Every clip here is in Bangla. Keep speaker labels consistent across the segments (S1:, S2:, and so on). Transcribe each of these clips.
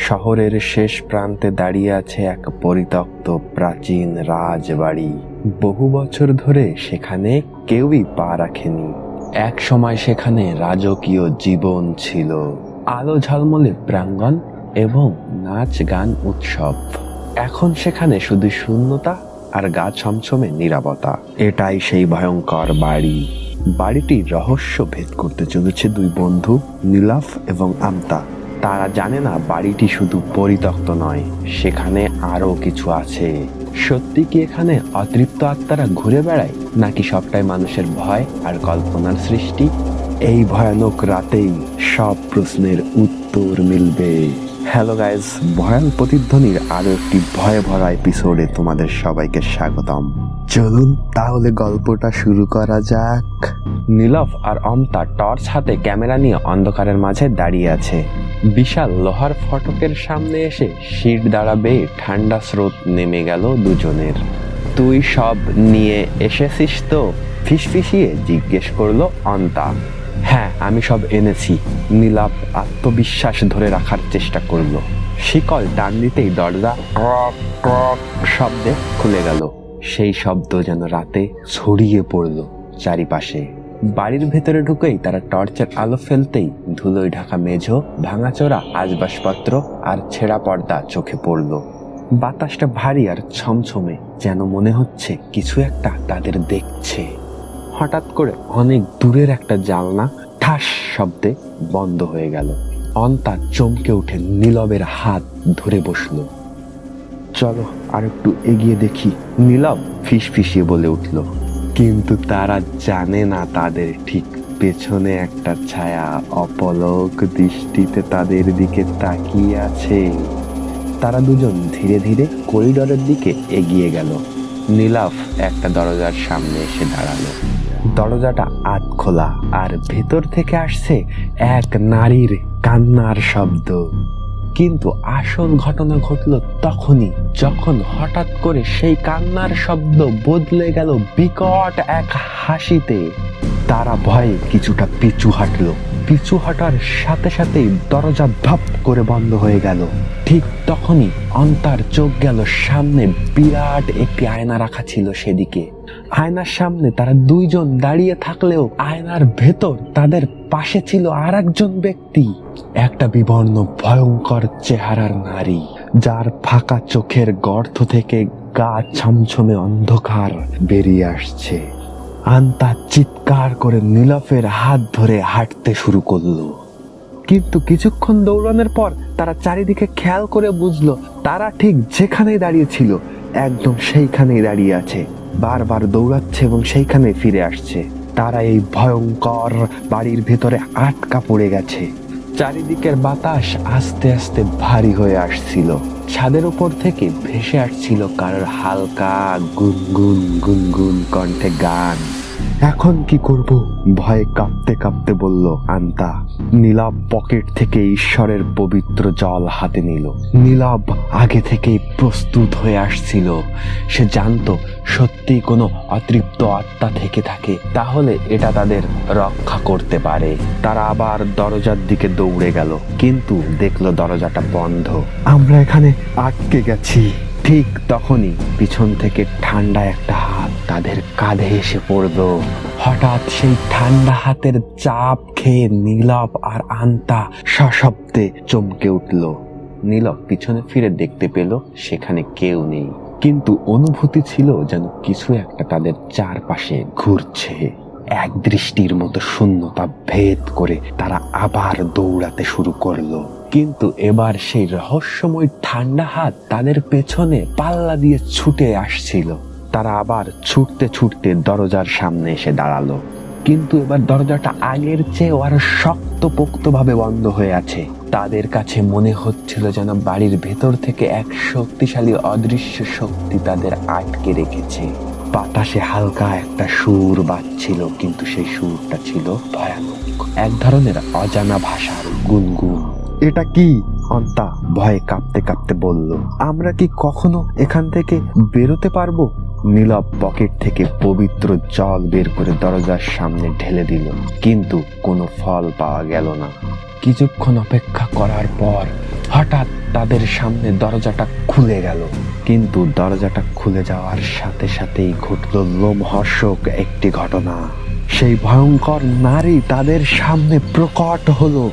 S1: শহরের শেষ প্রান্তে দাঁড়িয়ে আছে এক পরিত্যক্ত প্রাচীন রাজবাড়ি। বহু বছর ধরে সেখানে কেউই পা রাখেনি। এক সময় সেখানে রাজকীয় জীবন ছিল। আলো ঝলমলে প্রাঙ্গণ এবং নাচ গান উৎসব। এখন সেখানে শুধু শূন্যতা আর গা ছমছমে নিরাপত্তা এটাই সেই ভয়ঙ্কর বাড়ি। বাড়িটি রহস্য ভেদ করতে চলেছে দুই বন্ধু নীলাফ এবং আমতা। তারা জানে না বাড়িটি শুধু পরিত্যক্ত নয়, সেখানে আরও কিছু আছে। সত্যি কি এখানে অতৃপ্ত আত্মারা ঘুরে বেড়ায়, নাকি সবটাই মানুষের ভয় আর কল্পনার সৃষ্টি? এই ভয়ানক রাতেই সব প্রশ্নের উত্তর মিলবে। হ্যালো গাইজ ভয়াল প্রতিধ্বনির আরও একটি ভয়ে ভরা এপিসোডে তোমাদের সবাইকে স্বাগতম। চলুন তাহলে গল্পটা শুরু করা যাক। নীলফ আর অমতা টর্চ হাতে ক্যামেরা নিয়ে অন্ধকারের মাঝে দাঁড়িয়ে আছে। বিশাল লোহার ফটকের সামনে এসে সিট দাঁড়াবে ঠান্ডা স্রোত নেমে গেল দুজনের। তুই সব নিয়ে এসেছিস তো? ফিসফিসিয়ে জিজ্ঞেস করল অন্তা হ্যাঁ আমি সব এনেছি। নীলাপ আত্মবিশ্বাস ধরে রাখার চেষ্টা করল। শিকল টান দিতেই দরজা শব্দে খুলে গেল। সেই শব্দ যেন রাতে ছড়িয়ে পড়ল চারিপাশে। বাড়ির ভেতরে ঢুকেই তারা টর্চের আলো ফেলতেই ধুলোয় ঢাকা মেঝো, ভাঙাচোরা, আসবাসপত্র আর ছেঁড়া পর্দা চোখে পড়ল। বাতাসটা ভারী আর ছমছমে, যেন মনে হচ্ছে কিছু একটা তাদের দেখছে। হঠাৎ করে অনেক দূরের একটা জালনা ঠাস শব্দে বন্ধ হয়ে গেল। অন্তা চমকে উঠে নীলবের হাত ধরে বসল। চলো আর একটু এগিয়ে দেখি। নীলব ফিস ফিসিয়ে বলে উঠল, কিন্তু তারা জানে না তাদের ঠিক পেছনে একটা ছায়া অপলক দৃষ্টিতে তাদের দিকে তাকিয়ে আছে। তারা দুজন ধীরে ধীরে করিডোরের দিকে এগিয়ে গেল। নীলাফ একটা দরজার সামনে এসে দাঁড়াল। দরজাটা আধ খোলা আর ভেতর থেকে আসছে এক নারীর কান্নার শব্দ। কিন্তু আসল ঘটনা ঘটল তখনই, যখন হঠাৎ করে সেই কান্নার শব্দ বদলে গেল বিকট এক হাসিতে। তারা ভয়ে কিছুটা পিছু হাঁটলো। পিছু হাঁটার সাথে সাথেই দরজা ধপ করে বন্ধ হয়ে গেল। ঠিক তখনই অন্তার চোখ গেল সামনে, বিরাট একটি আয়না রাখা ছিল সেদিকে। আয়নার সামনে তারা দুইজন দাঁড়িয়ে থাকলেও আয়নার ভেতর তাদের পাশে ছিল আর একজন ব্যক্তি, একটা বিবর্ণ ভয়ঙ্কর চেহারার নারী, যার ফাঁকা চোখের গর্ত থেকে গা ছমছমে অন্ধকার বেরিয়ে আসছে। আন্তা চিৎকার করে নীলফের হাত ধরে হাঁটতে শুরু করল। কিন্তু কিছুক্ষণ দৌড়ানোর পর তারা চারিদিকে খেয়াল করে বুঝলো, তারা ঠিক যেখানেই দাঁড়িয়েছিল একদম সেইখানেই দাঁড়িয়ে আছে। বারবার দৌড়াচ্ছে এবং সেইখানে ফিরে আসছে। তারা এই ভয়ঙ্কর বাড়ির ভেতরে আটকা পড়ে গেছে। চারিদিকের বাতাস আস্তে আস্তে ভারী হয়ে আসছিল। ছাদের উপর থেকে ভেসে আসছিল কারোর হালকা গুনগুন গুনগুন কণ্ঠে গান। এখন কি করব? ভয়ে কাঁপতে কাঁপতে বলল আন্তা। নীলাব পকেট থেকে ঈশ্বরের পবিত্র জল হাতে নিল। নীলাব আগে থেকেই প্রস্তুত হয়ে আসছিল। সে জানতো সত্যি কোনো অতৃপ্ত আত্মা থেকে থাকে। তাহলে এটা তাদের রক্ষা করতে পারে। তারা আবার দরজার দিকে দৌড়ে গেল। কিন্তু দেখল দরজাটা বন্ধ। আমরা এখানে আটকে গেছি। ঠিক তখনই পিছন থেকে ঠান্ডা একটা হাত তাদের কাঁধে এসে পড়ল। হঠাৎ সেই ঠান্ডা হাতের চাপ খেয়ে নীলব আর আন্তা সশব্দে চমকে উঠল। নীলব পিছনে ফিরে দেখতে পেল সেখানে কেউ নেই। কিন্তু অনুভূতি ছিল যেন কিছু একটা তাদের চারপাশে ঘুরছে। এক দৃষ্টির মতো শূন্যতা ভেদ করে তারা আবার দৌড়াতে শুরু করল। কিন্তু এবার সেই রহস্যময় ঠান্ডা হাত তাদের পেছনে পাল্লা দিয়ে ছুটে আসছিল। তারা আবার ছুটতে ছুটতে দরজার সামনে এসে দাঁড়াল। কিন্তু এবার দরজাটা আগের চেয়েও আরও শক্তপোক্ত ভাবে বন্ধ হয়ে আছে। তাদের কাছে মনে হচ্ছিল যেন বাড়ির ভেতর থেকে এক শক্তিশালী অদৃশ্য শক্তি তাদের আটকে রেখেছে। বাতাসে হালকা একটা সুর বাজছিল, কিন্তু সেই সুরটা ছিল ভয়ানক। এক ধরনের অজানা ভাষার গুনগুন। এটা কি? অন্তা ভয়ে কাঁপতে কাঁপতে বলল। আমরা কি কখনো এখান থেকে বেরোতে পারব? নীলব পকেট থেকে পবিত্র জল বের করে দরজার সামনে ঢেলে দিল। কিন্তু কোনো ফল পাওয়া গেল না। কিছুক্ষণ অপেক্ষা করার পর হঠাৎ তাদের সামনে দরজাটা খুলে গেল। কিন্তু দরজাটা খুলে যাওয়ার সাথে সাথেই ঘটল লোমহর্ষক একটি ঘটনা। সেই ভয়ঙ্কর নারী তাদের সামনে প্রকট হলো,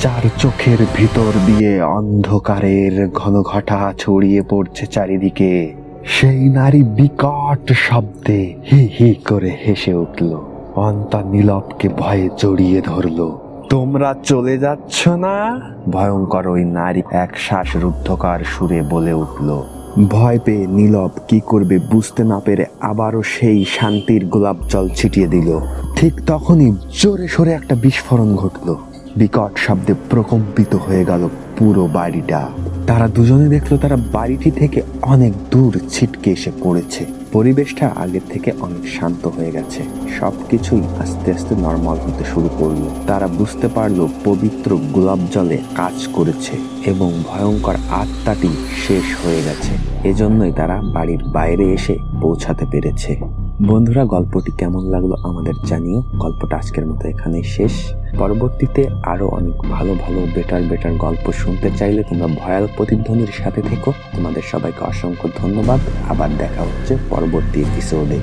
S1: যার চোখের ভিতর দিয়ে অন্ধকারের ঘনঘটা ছড়িয়ে পড়ছে চারিদিকে। সেই নারী বিকট শব্দে হি হি করে হেসে উঠল। অন্তা নীলবকে ভয়ে জড়িয়ে ধরলো। তোমরা চলে যাচ্ছ না? ভয়ঙ্কর ওই নারী এক শ্বাসরুদ্ধকার সুরে বলে উঠল। ভয় পেয়ে নীলব কি করবে বুঝতে না পেরে আবারও সেই শান্তির গোলাপ জল ছিটিয়ে দিল। ঠিক তখনই জোরে সোরে একটা বিস্ফোরণ ঘটল। বিকট শব্দে প্রকম্পিত হয়ে গেল পুরো বাড়িটা। তারা দুজনে দেখল তারা বাড়িটি থেকে অনেক দূর ছিটকে এসে পড়েছে। পরিবেশটা আগের থেকে অনেক শান্ত হয়ে গেছে। সবকিছুই আস্তে আস্তে নর্মাল হতে শুরু করল। তারা বুঝতে পারল পবিত্র গোলাপ জলে কাজ করেছে এবং ভয়ঙ্কর আত্মাটি শেষ হয়ে গেছে। এজন্যই তারা বাড়ির বাইরে এসে পৌঁছাতে পেরেছে। বন্ধুরা, গল্পটি কেমন লাগল আমাদের জানিও। গল্পটা আজকের মতো এখানেই শেষ। পরবর্তীতে আরও অনেক ভালো ভালো বেটার বেটার গল্প শুনতে চাইলে তোমরা ভয়াল প্রতিধ্বনির সাথে থেকো। তোমাদের সবাইকে অসংখ্য ধন্যবাদ। আবার দেখা হচ্ছে পরবর্তী এপিসোডে